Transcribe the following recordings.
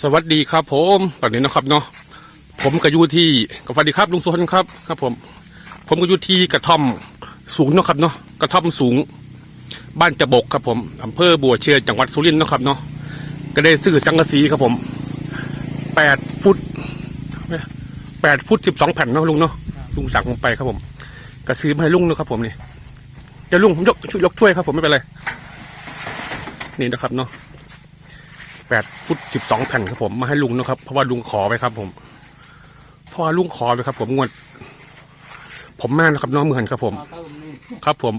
สวัสดีครับผมตอนนี้นะครับเนาะผมก็อยู่ที่สวัสดีครับลุงสุนครับครับ ผม ผมก็อยู่ที่กระท่อมสูงเนาะครับเนาะกระท่อมสูง บ้านจะบกครับผมอำเภอบัวเชียจังหวัดสุรินทร์นะครับเนาะก็ได้ซื้อสังกะสีครับผมแปดฟุตแปดฟุตสิบสองแผ่นเนาะลุงเนาะลุงสั่งผมไปครับผมก็ซื้อมาให้ลุงเนาะครับผมนี่เดี๋ยวลุงผมยกยกช่วยครับผมไม่เป็นไรนี่นะครับเนาะ แปดฟุตสิบสองแผ่นครับผมมาให้ลุงนะครับ เพราะว่าลุงขอไปครับผมเพราะว่าลุงขอไปครับ ผมงวด ผมแม่นะครับน้องมือหันครับผม ครับผม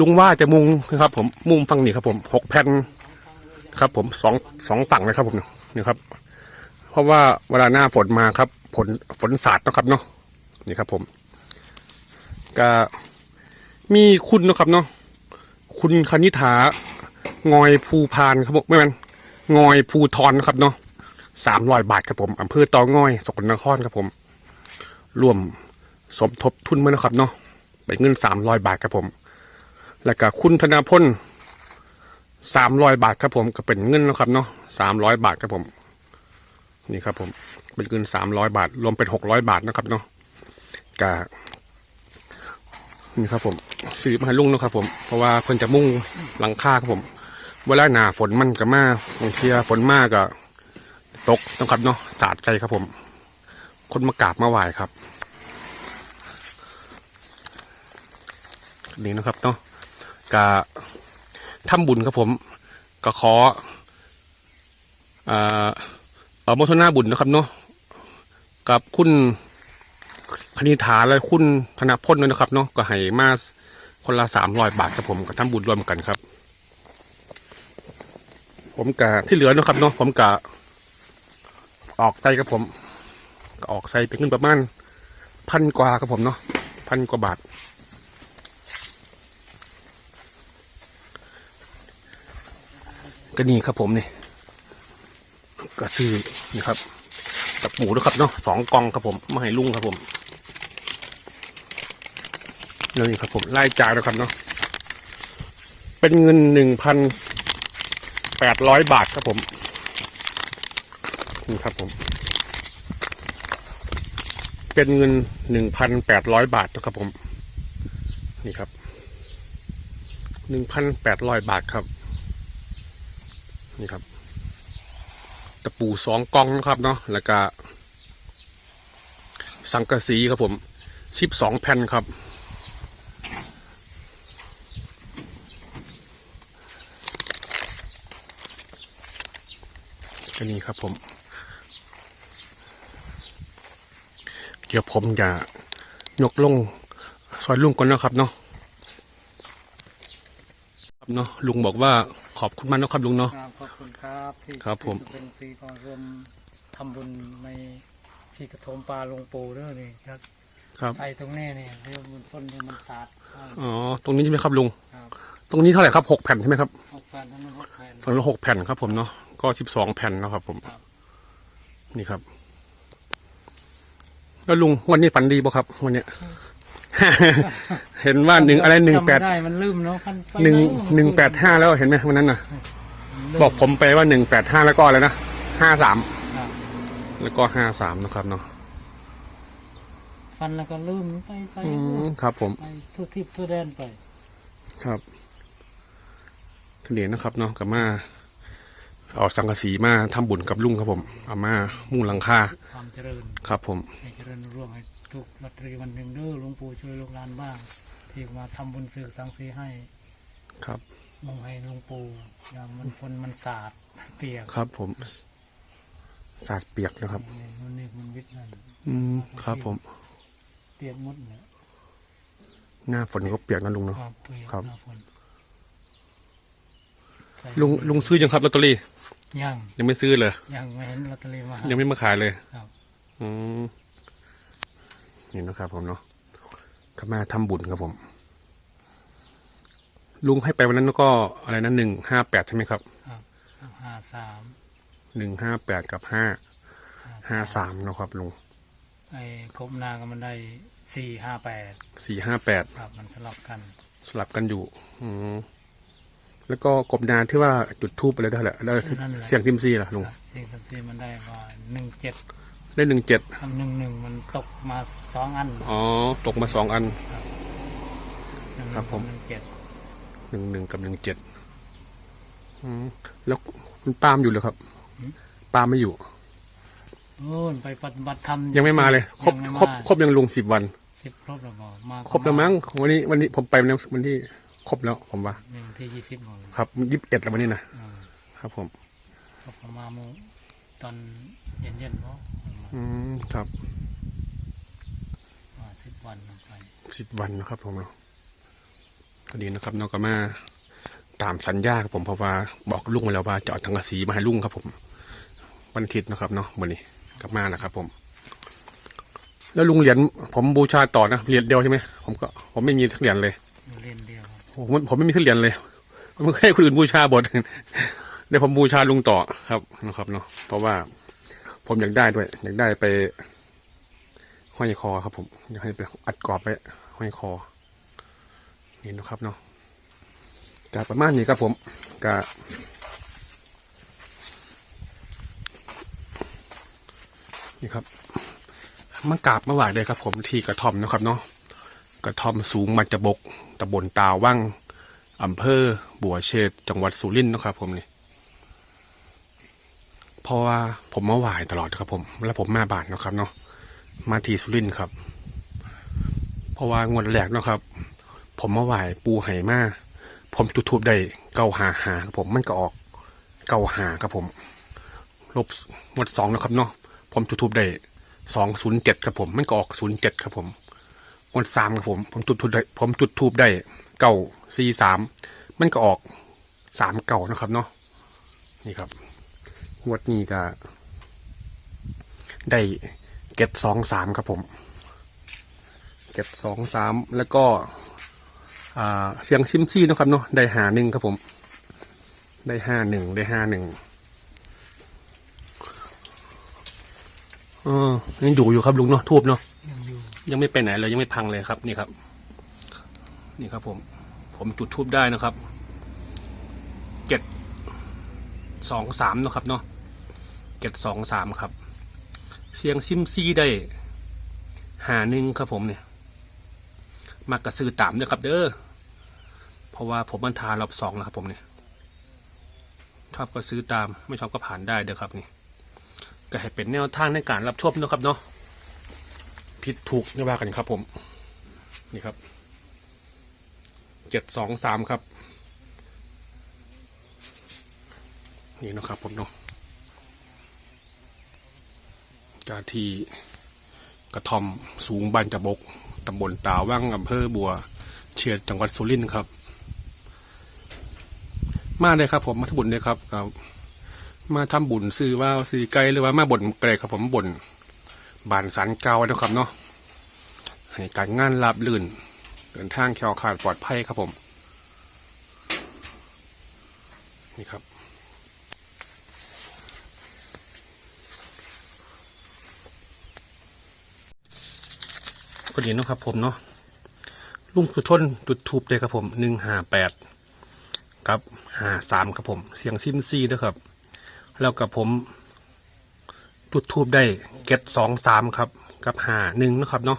ลุงว่าจะมุงนะครับ ผมมุงฟังนี่ครับ ผมหกแผ่นครับผมสองสองตังเลยครับผมนี่ครับ เพราะว่าเวลาหน้าฝนมาครับฝนฝนสาดนะครับเนาะนี่ครับ ผม ก็มีคุณนะครับเนาะคุณคณิฐางอยภูพานครับผมไม่แมัน งอยภูทรนครับเนาะสามร้อยบาทครับผมอำเภอตองอยสกลนครครับผมร่วมสมทบทุนมานะครับเนาะเป็นเงินสามร้อยบาทครับผม แล้วก็คุณธนาพลสามร้อยบาทครับผมก็เป็นเงินนะครับเนาะสามร้อยบาทครับผม นี่ครับผมเป็นเงินสามร้อยบาท รวมเป็นหกร้อยบาทนะครับเนาะกะนี่ครับผมซื้อมาลุงเนาะครับผม เพราะว่าเพิ่นจะมุ่งหลังค่าครับผม เวลาหนาฝนมันก็มาบางทีฝนมากก็ตกนะครับเนาะสาดใจครับผม คนมากราบมาไหว้ครับนี่นะครับเนาะกะทำบุญครับผม ก็ขออ่อโมทนาบุญนะครับเนาะกับคุณคณิฐาและคุณธนพลด้วยนะครับเนาะก็ให้มาคนละสามร้อยบาทครับผมก็ทำบุญรวมกันครับ ผมกะที่เหลือนะครับเนาะผมกะออกใจครับผมก็ออกใจเป็นเงินประมาณพันกว่าครับผมเนาะพันกว่าบาทก็นี่ครับผมนี่ก็ซื้อนี่ครับตะปูด้วยครับเนาะสองกองครับผมมาให้ลุงครับผมนี่ครับผมไล่จ่ายแล้วครับเนาะเป็นเงินหนึ่งพัน แปดร้อยบาทครับผม นี่ครับผม เป็นเงินหนึ่งพันแปดร้อยบาทนะครับผม นี่ครับหนึ่งพันแปดร้อยบาทครับ นี่ครับ ตะปูสองกองนะครับเนาะ แล้วก็ สังกะสีครับผม ชิปสองแผ่นครับ ก็นี่ครับผม เดี๋ยวผมจะยกลงซอยลุงก่อนนะครับเนาะครับเนาะลุงบอกว่าขอบคุณมากนะครับลุงเนาะ ครับขอบคุณครับที่ครับผมเป็นฟรีก็ร่วมทำบุญในที่กระทมปลาหลวงปู่ด้วยนี่ครับครับ ใส่ตรงนี้เนี่ยเรียกมันต้นเนี่ยมันสาดอ่าอ๋อ ตรงนี้ใช่ไหมครับลุง ครับตรงนี้เท่าไหร่ครับหกแผ่นใช่ไหมครับหกแผ่นทั้งนั้นหกแผ่นฝั่งละหกแผ่นครับผมเนาะ ก็สิบสองแผ่นนะครับ ผมครับนี่ครับ แล้วลุงวันนี้ฝันดีป่ะครับ วันเนี้ย เห็นว่าหนึ่งอะไรหนึ่งแปดจำไม่ได้มันลืมเนาะคันไปหนึ่งไหนึ่งแปดห้าแล้วเห็นไหมวันนั้นน่ะ ลืมบอกผมไปว่าหนึ่งแปดห้าแล้วก็อะไรนะห้าสามครับแล้วก็ห้าสามนะครับเนาะฟันแล้วก็ลืมไปใส่อืมครับผม ไปทุกทิพย์ทุกแดนไป ครับเหรียญนะครับเนาะกับมา เอาสังกะสีมาทำบุญกับลุงครับผมเอามามุ่งหลังคาความเจริญครับผมให้เจริญรุ่งเร่วงให้ทุกลอตเตอรี่วันหนึ่งเด้อหลวงปู่ช่วยลูกหลานบ้าง ที่มาทำบุญสื่อสังสีให้ ครับมองให้หลวงปู่อย่างมันฝนมันสาดเปียกครับ ผมสาดเปียกนะครับมันนี่มันวิทย์นั่นอืมครับผม เปียกหมดเนี่ยหน้าฝนก็เปียกนะลุงเนาะครับเปียกครับหน้าฝนใส่ลุงลุงซื้อยังครับลอตเตอรี่ ยังยังไม่ซื้อเลยยังไม่เห็นลอตเตอรี่มายังไม่มาขายเลยครับอืมนี่นะครับผมเนาะก็มาทำบุญครับผม ลุงให้ไปวันนั้นก็อะไรนะหนึ่งห้าแปดใช่ไหมครับครับห้าสามหนึ่งห้าแปดกับห้าห้าสามนะครับลุงไอ้ครบหนาก็มันได้สี่ห้าแปดสี่ห้าแปดครับมันสลับกัน สลับกันอยู่ อืม แล้วก็กบนานที่ว่าจุดทูบไปเลยได้แหละแล้วเสียงซิมซีล่ะลุงครับเสียงสามสี่มันได้ว่าหนึ่งเจ็ดได้หนึ่งเจ็ดทำหนึ่งหนึ่งมันตกมาสองอัน อ๋อ ตกมาสองอันหนึ่งครับผมหนึ่งเจ็ดหนึ่งหนึ่งกับหนึ่งเจ็ดแล้วคุณปาล์มอยู่เหรอครับ ปาล์มไม่อยู่โอ้ยไปปฏิบัติธรรมยังไม่มาเลย ครบยังไม่ครบมาครบยังลุงสิบวันสิบครบแล้วบอกมาครบแล้วมั้งวันนี้วันนี้ผมไปวันนี้วันที่ ครบแล้วผมว่าหนึ่งที่ยี่สิบของครับยี่สิบเอ็ดแล้ววันนี้นะอ่าครับผมครบประมาณโมงตอนเย็นเย็นๆเพราะอืมครับมาสิบวันลงไปสิบวันนะครับผมเนาะก็ดีนะครับนอกจากมาตามสัญญาครับผมเพราะว่าบอกลุงมาแล้วว่าจะเอาทังกะสีมาให้ลุงครับผมวันอาทิตย์นะครับเนาะวันนี้กลับมานะครับ ผม แล้วลุงเหรียญผมบูชาต่อนะเหรียญเดียวใช่ไหมผมก็ผมไม่มีทักเหรียญเลย อยู่เล่นเดียวครับ ผมผมไม่มีทักเหรียญเลยผมให้คนอื่นบูชาบทเดี๋ยวผมบูชาลุงต่อครับนะครับเนาะเพราะว่าผมอยากได้ด้วย อยากได้ไปห้อยคอครับ ผมอยากให้ไปอัดกรอบไว้ห้อยคอนี่นะครับเนาะกะประมาณนี้ครับผมกะนี่ครับมากราบมาไหวเลยครับ ผมที่กระท่อมนะครับเนาะ กระท่อมสูงมันจะบกตำบลตาว่างอำเภอ บัวเชษจังหวัดสุรินทร์นะครับ ผมนี่เพราะว่าผมมาหวตลอดครับ ผม แล้วผมมาบ้านนะครับเนาะมาที่สุรินทร์ครับ เพราะว่างวดแรกนะครับ ผมมาหวปูไหมาผมจุดทูบได้เก้าหาหาครับผมมันก็ออกเก้าหาครับผมลบงวดสองนะครับเนาะผมจุดทูบได้สองศูนย์เจ็ดครับผม มันก็ออกศูนย์เจ็ดครับผม วดสามครับผม ผมจุดทูบได้ผมจุดทูบได้เก้าสี่สามมันก็ออกสามเก่านะครับเนาะนี่ครับงวดนี้ก็ ได้เก็ตสองสามครับผม เก็ตสองสามแล้วก็เสียงซิมซี่นะครับเนาะได้หาหนึ่งครับผม ได้ห้าหนึ่งได้ห้าหนึ่งเออยังอยู่อยู่ครับลุงเนาะทูบเนาะ ยังไม่ไปไหนเลยยังไม่พังเลยครับนี่ครับ นี่ครับผม ผมจุดทูบได้นะครับเจ็ดสองสามนะครับเนาะเจ็ดสองสามครับ เสียงซิมซี่ได้หาหนึ่งครับผมเนี่ยมากระซื้อตามเด้อครับเด้อเพราะว่าผมบันทารอบสองแล้วครับผมเนี่ยชอบก็ซื้อตามไม่ชอบก็ผ่านได้เด้อครับนี่ก็ให้เป็นแนวทางในการรับชมนะครับเนาะ ผิดถูกไม่ว่ากันครับ ผม นี่ครับเจ็ดสองสามครับ นี่นะครับผมเนาะกาทีกระทอมสูงบานจะบกตำบลตาว่างอำเภอบัว เชียดจังหวัดสุรินทร์ครับ มาเลยครับผมมาทำบุญเลยครับครับ มาทำบุญซื้อว่าซื้อไก่หรือว่ามาบ่นไก่ครับผมบ่น บานสันเก่านะครับเนาะให้การงานราบลื่น เดินทางแคล้วคลาดปลอดภัยครับผม นี่ครับก็ดีนะครับผมเนาะลุงสุทนจุดทูบเลยครับผมหนึ่งห้าแปดกับห้าสามครับผม เสียงซิมซีด้วยครับ แล้วกับผม จุดทูบได้เก็ตสองสามครับ กับหาหนึ่งนะครับเนาะ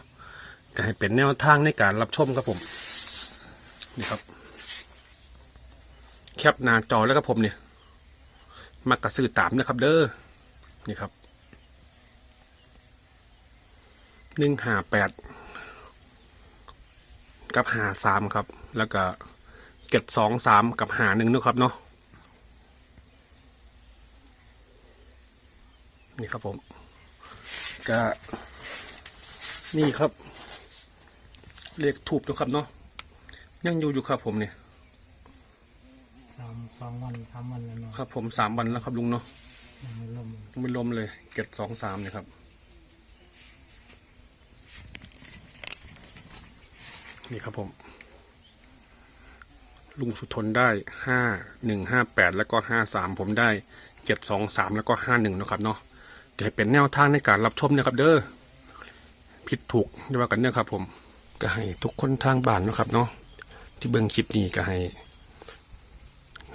ก็ให้เป็นแนวทางในการรับชมครับผม นี่ครับ แคปหน้าจอแล้วครับผมเนี่ยมากระสือตามนะครับ เด้อ นี่ครับ หนึ่งห้าแปด กับหาสามครับ แล้วก็เก็ดสองสามกับหาหนึ่งนะครับเนาะ นี่ครับผมก็นี่ครับเลขถูกนะครับเนาะยังอยู่อยู่ครับผมเนี่ยสามสองวันสามวันแล้วเนาะครับ ผมสามวันแล้วครับลุงเนาะยังไม่ล่มไม่ลมเลยเก็ดสองสามเนี่ยครับ นี่ครับผม ลุงสุทนได้ห้าหนึ่งห้าแปดแล้วก็ห้าสามผมได้เจ็ดสองสามแล้วก็ห้าหนึ่งนะครับเนาะ จะให้เป็นแนวทางในการรับชมนะครับ เด้อผิดถูกไม่ว่ากันเนี่ยครับ ผม ก็ให้ทุกคนทางบ้านนะครับ เนาะที่เบิ่งคลิปนี้ก็ให้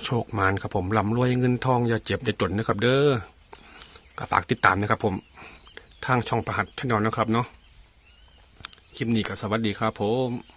โชคมานครับผมลำรวยเงินทองอย่าเจ็บอย่าจนนะครับ เด้อก็ฝากติดตามนะครับ ผม ทางช่องประหัตชแนลนะครับ เนาะคลิปนี้ก็สวัสดีครับผม